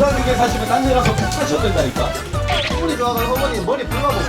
부산에 사시면 딴 데 가서 꼭 사셔야 된다니까. 기분이 좋아가지고 어머니 머리 불러보고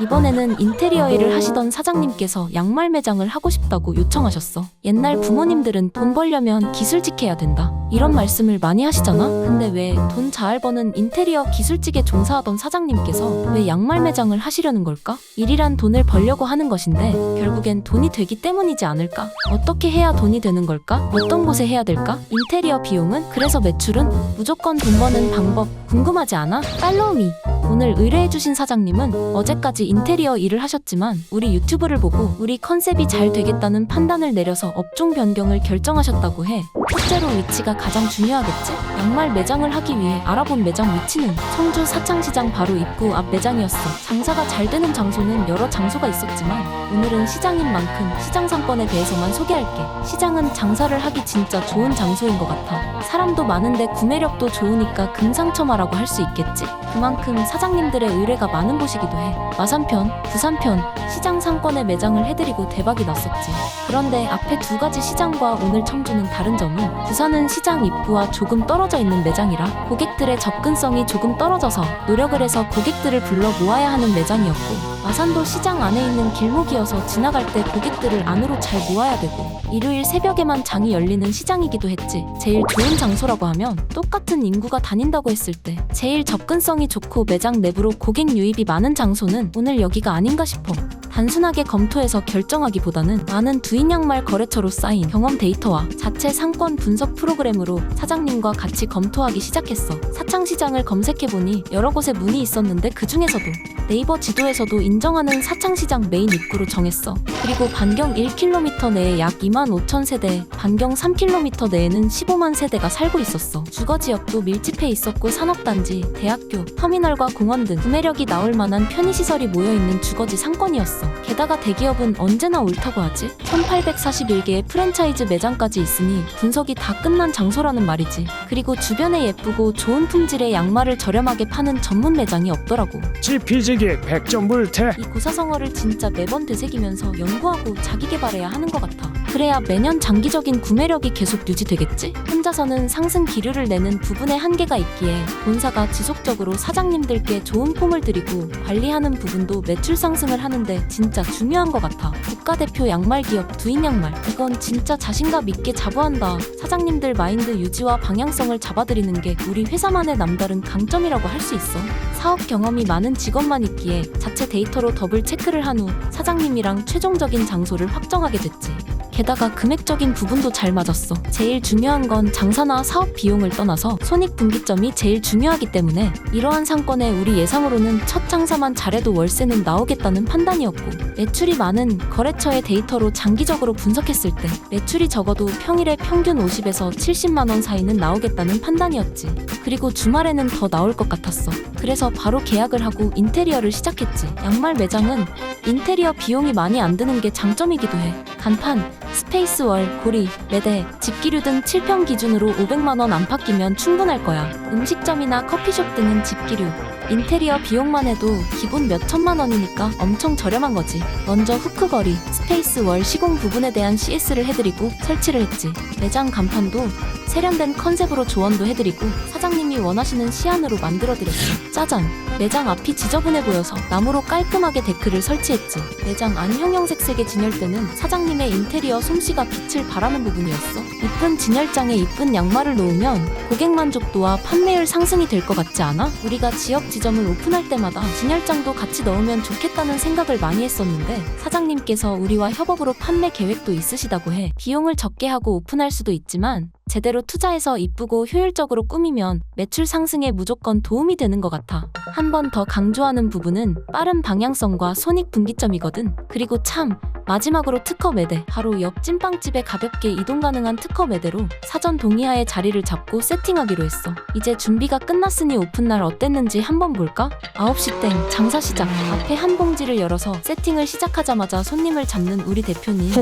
이번에는 인테리어 일을 하시던 사장님께서 양말 매장을 하고 싶다고 요청하셨어. 옛날 부모님들은 돈 벌려면 기술직 해야 된다. 이런 말씀을 많이 하시잖아? 근데 왜 돈 잘 버는 인테리어 기술직에 종사하던 사장님께서 왜 양말 매장을 하시려는 걸까? 일이란 돈을 벌려고 하는 것인데 결국엔 돈이 되기 때문이지 않을까? 어떻게 해야 돈이 되는 걸까? 어떤 곳에 해야 될까? 인테리어 비용은? 그래서 매출은? 무조건 돈 버는 방법 궁금하지 않아? 팔로우미 오늘 의뢰해주신 사장님은 어제까지 인테리어 일을 하셨지만 우리 유튜브를 보고 우리 컨셉이 잘 되겠다는 판단을 내려서 업종 변경을 결정하셨다고 해. 첫째로 위치가 가장 중요하겠지? 양말 매장을 하기 위해 알아본 매장 위치는 성주 사창시장 바로 입구 앞 매장이었어. 장사가 잘 되는 장소는 여러 장소가 있었지만 오늘은 시장인 만큼 시장 상권에 대해서만 소개할게. 시장은 장사를 하기 진짜 좋은 장소인 것 같아. 사람도 많은데 구매력도 좋으니까 금상첨화라고 할 수 있겠지? 그만큼 사 장님들의 의뢰가 많은 곳이기도 해. 마산편, 부산편, 시장 상권에 매장을 해드리고 대박이 났었지. 그런데 앞에 두 가지 시장과 오늘 청주는 다른 점은 부산은 시장 입구와 조금 떨어져 있는 매장이라 고객들의 접근성이 조금 떨어져서 노력을 해서 고객들을 불러 모아야 하는 매장이었고 마산도 시장 안에 있는 길목이어서 지나갈 때 고객들을 안으로 잘 모아야 되고 일요일 새벽에만 장이 열리는 시장이기도 했지. 제일 좋은 장소라고 하면 똑같은 인구가 다닌다고 했을 때 제일 접근성이 좋고 매장 내부로 고객 유입이 많은 장소는 오늘 여기가 아닌가 싶어. 단순하게 검토해서 결정하기보다는 많은 두인 양말 거래처로 쌓인 경험 데이터와 자체 상권 분석 프로그램으로 사장님과 같이 검토하기 시작했어. 사창 시장을 검색해보니 여러 곳에 문이 있었는데 그 중에서도 네이버 지도에서도 인정하는 사창시장 메인 입구로 정했어. 그리고 반경 1km 내에 약 2만 5천 세대, 반경 3km 내에는 15만 세대가 살고 있었어. 주거 지역도 밀집해 있었고 산업단지, 대학교, 터미널과 공원 등 구매력이 나올 만한 편의시설이 모여 있는 주거지 상권이었어. 게다가 대기업은 언제나 옳다고 하지? 1841개의 프랜차이즈 매장까지 있으니 분석이 다 끝난 장소라는 말이지. 그리고 주변에 예쁘고 좋은 품질의 양말을 저렴하게 파는 전문 매장이 없더라고. 지피지기 100점 불태 이 고사성어를 진짜 매번 되새기면서 연구하고 자기 개발해야 하는 것 같아. 그래야 매년 장기적인 구매력이 계속 유지되겠지? 혼자서는 상승 기류를 내는 부분에 한계가 있기에 본사가 지속적으로 사장님들께 좋은 폼을 들이고 관리하는 부분도 매출 상승을 하는데 진짜 중요한 것 같아. 국가대표 양말 기업 두인 양말. 이건 진짜 자신감 있게 자부한다. 사장님들 마인드 유지와 방향성을 잡아드리는 게 우리 회사만의 남다른 강점이라고 할 수 있어. 사업 경험이 많은 직원만 있기에 자체 데이터로 더블 체크를 한 후 사장님이랑 최종적인 장소를 확정하게 됐지. 게다가 금액적인 부분도 잘 맞았어. 제일 중요한 건 장사나 사업 비용을 떠나서 손익분기점이 제일 중요하기 때문에 이러한 상권에 우리 예상으로는 첫 장사만 잘해도 월세는 나오겠다는 판단이었고 매출이 많은 거래처의 데이터로 장기적으로 분석했을 때 매출이 적어도 평일에 평균 50에서 70만 원 사이는 나오겠다는 판단이었지. 그리고 주말에는 더 나올 것 같았어. 그래서 바로 계약을 하고 인테리어를 시작했지. 양말 매장은 인테리어 비용이 많이 안 드는 게 장점이기도 해. 간판, 스페이스월, 고리, 매대, 집기류 등 7평 기준으로 500만 원 안팎이면 충분할 거야. 음식점이나 커피숍 등은 집기류, 인테리어 비용만 해도 기본 몇 천만 원이니까 엄청 저렴한 거지. 먼저 후크거리, 스페이스 월 시공 부분에 대한 CS를 해드리고 설치를 했지. 매장 간판도 세련된 컨셉으로 조언도 해드리고 사장님이 원하시는 시안으로 만들어드렸어. 짜잔! 매장 앞이 지저분해 보여서 나무로 깔끔하게 데크를 설치했지. 매장 안 형형색색의 진열대는 사장님의 인테리어 솜씨가 빛을 발하는 부분이었어. 이쁜 진열장에 이쁜 양말을 놓으면 고객 만족도와 판매율 상승이 될 것 같지 않아? 우리가 지역 지 점을 오픈할 때마다 진열장도 같이 넣으면 좋겠다는 생각을 많이 했었는데 사장님께서 우리와 협업으로 판매 계획도 있으시다고 해. 비용을 적게 하고 오픈할 수도 있지만 제대로 투자해서 이쁘고 효율적으로 꾸미면 매출 상승에 무조건 도움이 되는 것 같아. 한 번 더 강조하는 부분은 빠른 방향성과 손익 분기점이거든. 그리고 참 마지막으로 특허 매대. 바로 옆 찐빵집에 가볍게 이동 가능한 특허 매대로 사전 동의하에 자리를 잡고 세팅하기로 했어. 이제 준비가 끝났으니 오픈 날 어땠는지 한번 볼까? 9시 땡 장사 시작. 앞에 한 봉지를 열어서 세팅을 시작하자마자 손님을 잡는 우리 대표님.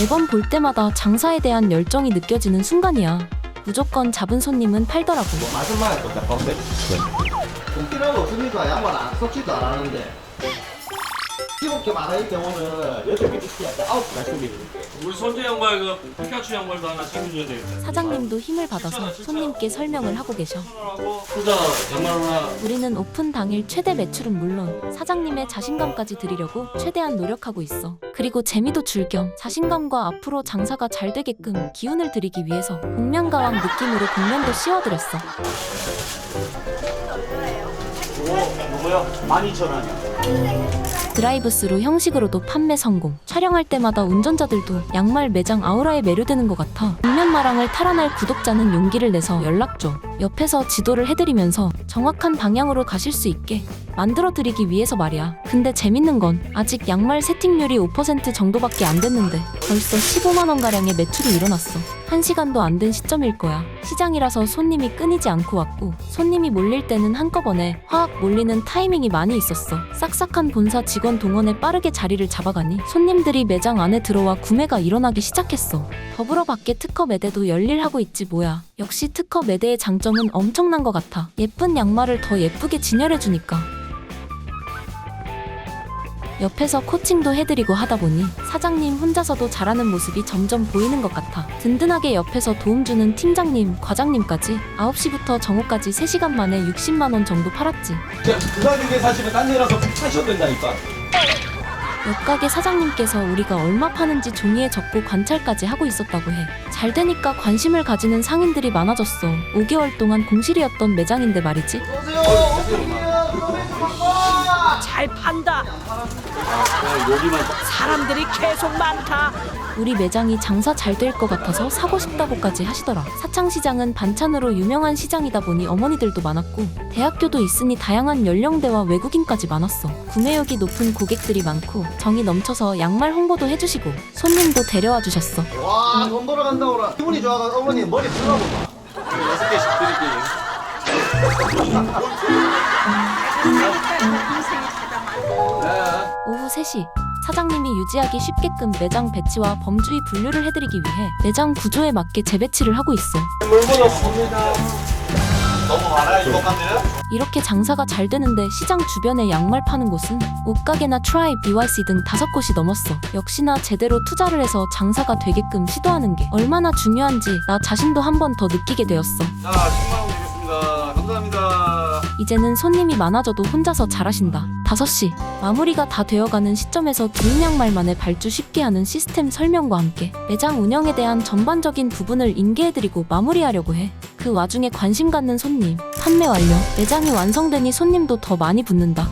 매번 볼 때마다 장사에 대한 열정이 느껴지는 순간이야. 무조건 잡은 손님은 팔더라고. 아줌마야 또 가까운데. 손길하고 없으니까 양말 안 썩지도 않았는데 일곱 개 많을 경우는 여덟 개 돼. 아홉 개 말씀드릴게. 우리 손재 양말 그 피카츄 양말도 하나 챙겨줘야 되겠다. 사장님도 힘을 받아서 손님께 설명을 하고 계셔. 하고 후자 양말 하나. 우리는 오픈 당일 최대 매출은 물론 사장님의 자신감까지 드리려고 최대한 노력하고 있어. 그리고 재미도 줄 겸 자신감과 앞으로 장사가 잘 되게끔 기운을 드리기 위해서 복면가왕 느낌으로 복면도 씌워드렸어. 누구요? 12,000원이요. 드라이브스루 형식으로도 판매 성공. 촬영할 때마다 운전자들도 양말 매장 아우라에 매료되는 것 같아. 복면마랑을 탈환할 구독자는 용기를 내서 연락 줘. 옆에서 지도를 해드리면서 정확한 방향으로 가실 수 있게 만들어 드리기 위해서 말이야. 근데 재밌는 건 아직 양말 세팅률이 5% 정도밖에 안 됐는데 벌써 15만 원 가량의 매출이 일어났어. 한 시간도 안 된 시점일 거야. 시장이라서 손님이 끊이지 않고 왔고 손님이 몰릴 때는 한꺼번에 확 몰리는 타이밍이 많이 있었어. 싹싹한 본사 직원 동원에 빠르게 자리를 잡아가니 손님들이 매장 안에 들어와 구매가 일어나기 시작했어. 더불어 밖에 특허 매대도 열일하고 있지 뭐야. 역시 특허 매대의 장점은 엄청난 것 같아. 예쁜 양말을 더 예쁘게 진열해주니까. 옆에서 코칭도 해드리고 하다 보니 사장님 혼자서도 잘하는 모습이 점점 보이는 것 같아. 든든하게 옆에서 도움 주는 팀장님, 과장님까지 9시부터 정오까지 3시간 만에 60만원 정도 팔았지. 그 가격에 사시면 딴 데라서 푹 사셔도 된다니까. 옆 가게 사장님께서 우리가 얼마 파는지 종이에 적고 관찰까지 하고 있었다고 해. 잘 되니까 관심을 가지는 상인들이 많아졌어. 5개월 동안 공실이었던 매장인데 말이지. 오세요. 오세요. 잘 판다. 사람들이 계속 많다. 우리 매장이 장사 잘 될 것 같아서 사고 싶다고까지 하시더라. 사창시장은 반찬으로 유명한 시장이다 보니 어머니들도 많았고 대학교도 있으니 다양한 연령대와 외국인까지 많았어. 구매욕이 높은 고객들이 많고 정이 넘쳐서 양말 홍보도 해주시고 손님도 데려와 주셨어. 와, 돈 벌어간다 오라. 기분이 좋아가 어머니 머리 불러볼까? 여섯 개씩 드릴게요. 오후 3시 사장님이 유지하기 쉽게끔 매장 배치와 범주의 분류를 해드리기 위해 매장 구조에 맞게 재배치를 하고 있어. 너무 많아요, 이거 깐데요? 이렇게 장사가 잘 되는데 시장 주변에 양말 파는 곳은 옷가게나 트라이, BYC 등 다섯 곳이 넘었어. 역시나 제대로 투자를 해서 장사가 되게끔 시도하는 게 얼마나 중요한지 나 자신도 한 번 더 느끼게 되었어. 자, 10만 원 드리겠습니다. 감사합니다. 이제는 손님이 많아져도 혼자서 잘하신다. 5시 마무리가 다 되어가는 시점에서 두인 양말만의 발주 쉽게 하는 시스템 설명과 함께 매장 운영에 대한 전반적인 부분을 인계해드리고 마무리하려고 해. 그 와중에 관심 갖는 손님, 판매 완료, 매장이 완성되니 손님도 더 많이 붙는다.